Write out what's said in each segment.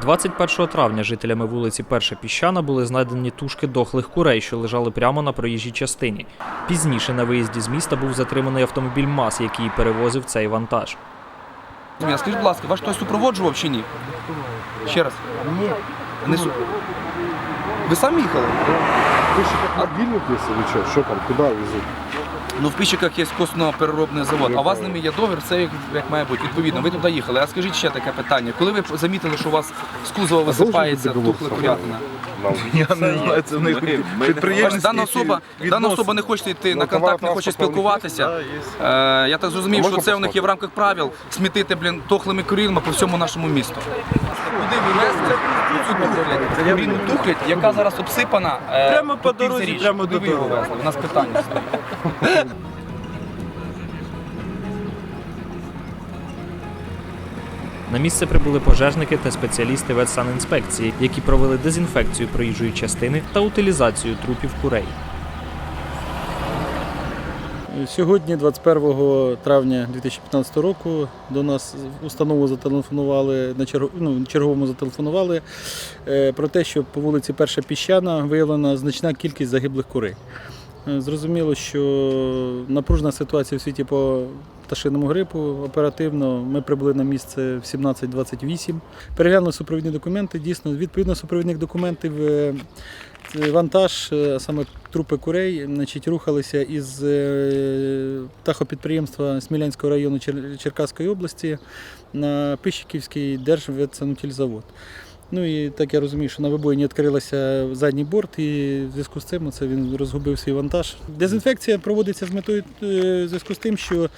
21 травня жителями вулиці Перша Піщана були знайдені тушки дохлих курей, що лежали прямо на проїжджій частині. Пізніше на виїзді з міста був затриманий автомобіль МАЗ, який перевозив цей вантаж. Скажіть, будь ласка, вас хтось супроводжував чи ні? Ще раз. Ні. Не су... Ви самі їхали? Ви що? Що там, куди везуть? Ну, в Піщиках є косно-переробний завод, а у вас з ними є договір, все як, як має бути. Відповідно, ви туди їхали. А скажіть ще таке питання. Коли ви замітили, що у вас з кузова висипається тухла курятина? Я не знаю, це в них Бачите, Дана особа, дана особа не хоче йти на контакт, не хоче спілкуватися. Е, я так зрозумів, що це у них є в рамках правил смітити, блін, тохлими курінами по всьому нашому місту. Куди ви везли цю тухлядь, курінну тухлядь, яка зараз обсипана е, Прямо по дорозі, прямо до ви його дороги. везли? У нас питання стоїть. На місце прибули пожежники та спеціалісти ветсанінспекції, які провели дезінфекцію проїжджої частини та утилізацію трупів курей. Сьогодні, 21 травня 2015 року, до нас в установу зателефонували на чергу, ну, черговому зателефонували е, про те, що по вулиці Перша Піщана виявлена значна кількість загиблих курей. Е, Зрозуміло, що напружена ситуація в світі по пташиному грипу. Оперативно ми прибули на місце в 17.28. Переглянули супровідні документи. Дійсно, відповідно супровідних документів е, вантаж, е, а саме трупи курей, значить, рухалися із птахопідприємства Смілянського району Черкаської області на Пищиківський держветсанутільзавод. Ну і так я розумію, що на вибоїні відкрилася задній борт, і в зв'язку з цим це він розгубив свій вантаж. Дезінфекція проводиться з метою е, в зв'язку з тим, що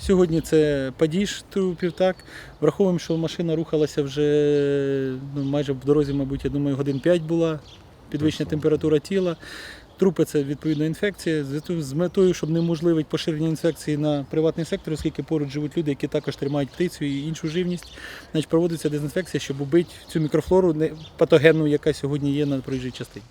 сьогодні це падіж трупів. Так враховуємо, що машина рухалася вже ну, майже в дорозі, мабуть, я думаю, годин 5 була підвищена температура тіла. Трупи це відповідно інфекція з- метою, щоб неможливить поширення інфекції на приватний сектор, оскільки поруч живуть люди, які також тримають птицю і іншу живність. Значить, проводиться дезінфекція, щоб убити цю мікрофлору патогенну, яка сьогодні є на проїжджій частині.